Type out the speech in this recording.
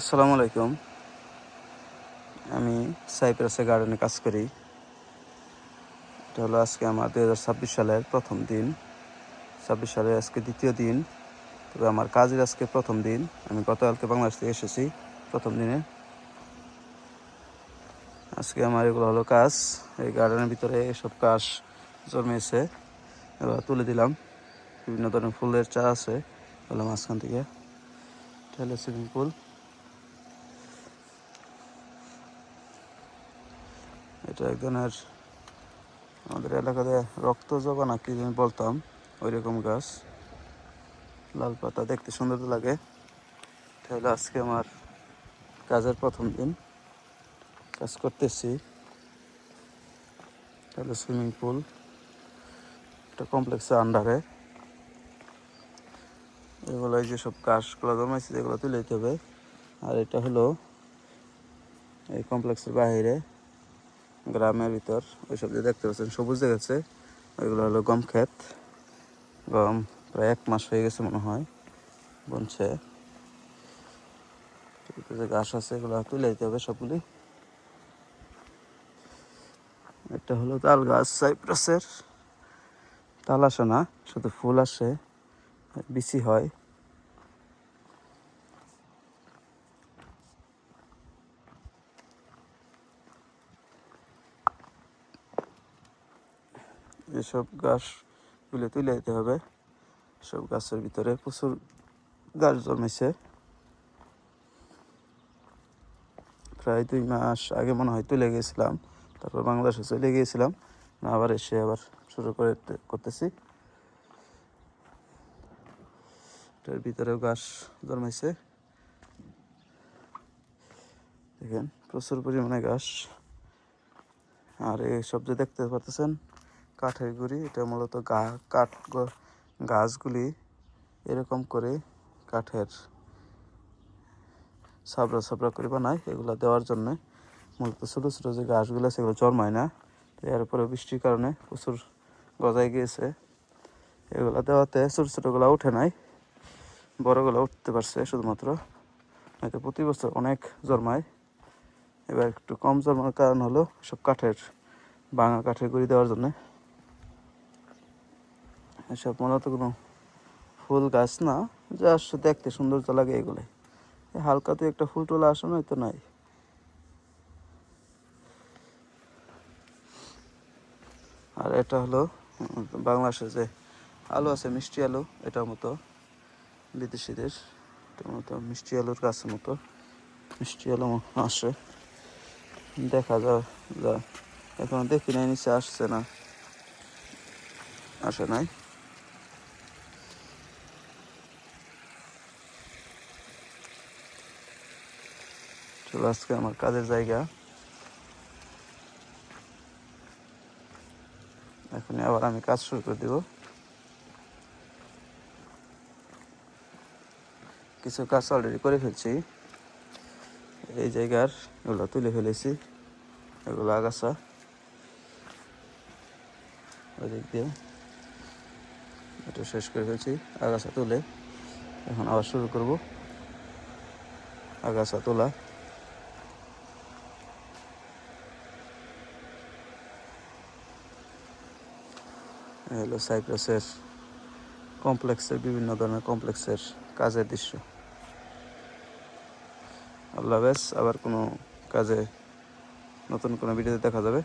আসসালামু আলাইকুম। আমি সাইপ্রাসে গার্ডেনে কাজ করি। এটা হলো আজকে আমার দু হাজার ছাব্বিশ সালের প্রথম দিন। ছাব্বিশ সালের আজকে দ্বিতীয় দিন। তবে আমার কাজের আজকে প্রথম দিন। আমি গতকালকে বাংলাদেশ থেকে এসেছি প্রথম দিনে। আজকে আমার এগুলো হলো কাজ। এই গার্ডেনের ভিতরে এসব কাজ জন্মেছে। এবার তুলে দিলাম। বিভিন্ন ধরনের ফুলের চা আছে। এগুলো মাঝখান থেকে। এটা হলো সুইমিং পুল। এটা এক ধরনের আমাদের এলাকাতে রক্ত জবা না কি বলতাম ওই রকম গাছ। লাল পাতা দেখতে সুন্দর লাগে। তাহলে আজকে আমার কাজের প্রথম দিন। কাজ করতেছি। তাহলে সুইমিং পুল। একটা কমপ্লেক্সের আন্ডারে। এগুলো যে সব কাশগুলো জমাইছে, এগুলো তুলে দিতে হবে। আর এটা হলো এই কমপ্লেক্সের বাইরে। গ্রামের ভিতর, ওইসব যে দেখতে পাচ্ছেন, সবুজ দেখাচ্ছে ওইগুলো হলো গম ক্ষেত। গম প্রায় এক মাস হয়ে গেছে মনে হয়, বনছে। যে ঘাস আছে, এগুলো তুলে দিতে হবে সবগুলি। এটা হলো তাল গাছ সাইপ্রাসের। তাল আসে না, শুধু ফুল আসে বিচি হয়। এসব গাছগুলো তুলে দিতে হবে, সব গাছের ভিতরে প্রচুর গাছ জন্মেছে। প্রায় দুই মাস আগে মনে হয় তুলে গিয়েছিলাম, তারপর বাংলাদেশে চলে গিয়েছিলাম আবার এসে আবার শুরু করে করতেছি। এটার ভিতরেও গাছ জন্মাইছে দেখেন, প্রচুর পরিমাণে গাছ। আর এই যে দেখতে পাচ্ছেন কাঠের গুঁড়ি, এটা মূলত গা, কাঠ গাছগুলি এরকম করে কাঠের সাবরা সাবরা করে বানায়। এগুলো দেওয়ার জন্য মূলত ছোটো ছোটো যে গাছগুলো সেগুলো জন্মায় না। তো এর উপরে বৃষ্টির কারণে প্রচুর গজায় গিয়েছে। এগুলো দেওয়াতে ছোটো ছোটোগুলো উঠে নাই বড়গুলো উঠতে পারছে শুধুমাত্র। হয়তো প্রতি বছর অনেক জন্মায়। এবার একটু কম জন্মার কারণ হলো সব কাঠের, ভাঙা কাঠের গুঁড়ি দেওয়ার জন্য। এসব মূলত কোনো ফুল গাছ না জাস্ট দেখতে সৌন্দর্য লাগে এগুলো। হালকা তো একটা ফুল টোলা আসে না তো নাই। আর এটা হলো বাংলাদেশের যে আলু আছে, মিষ্টি আলু, এটার মতো বিদেশিদের মতো মিষ্টি আলুর গাছের মতো মিষ্টি আলু আসে। দেখা যায় যা, এখন দেখি নাই, নিচে আসছে না, আসে নাই। চলো, আজকে আমার কাজের জায়গা। এখন আবার আমি কাজ শুরু করে দিব। কিছু কাজ অলরেডি করে ফেলছি। এই জায়গার এগুলো তুলে ফেলেছি। এগুলো আগাছা। ওই দিক দিয়ে এটা শেষ করে ফেলছি, আগাছা তুলে। এখন আবার শুরু করব। আগাছা তোলা। হলো সাইপ্রাসের কমপ্লেক্সের, বিভিন্ন ধরনের কমপ্লেক্সের কাজের দৃশ্য। আল্লাহ হাফেজ, আবার কোনো কাজে নতুন কোনো ভিডিওতে দেখা যাবে।